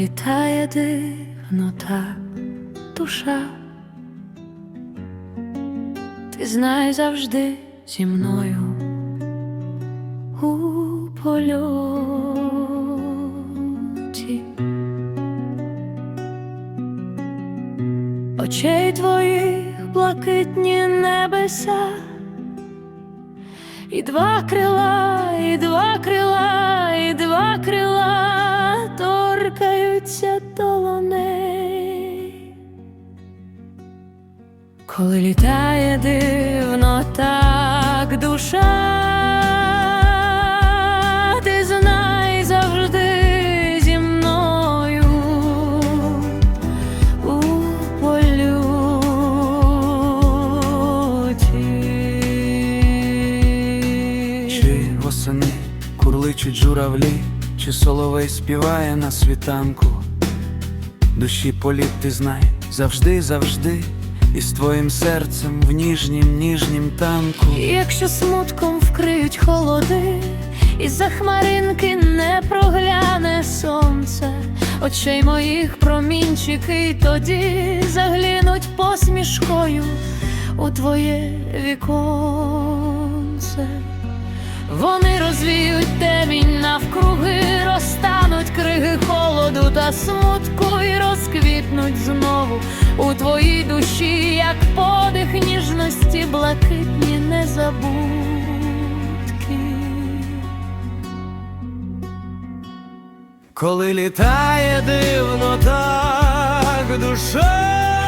літає дивно так душа, ти знай завжди зі мною у польоті. Очей твоїх блакитні небеса, і два крила, і два крила, і два крила торкаються долоней. Коли літає дивно так душа, восени курличуть журавлі, чи соловей співає на світанку. Душі політ ти знай завжди, завжди, і з твоїм серцем в ніжнім, ніжнім танку. Якщо смутком вкриють холоди, і за хмаринки не прогляне сонце, очей моїх промінчики тоді заглянуть посмішкою у твоє віконце. Вони розвіють темінь навкруги, розтануть криги холоду та смутку і розквітнуть знову у твоїй душі, як подих ніжності, блакитні незабудки. Коли літає дивно так душа,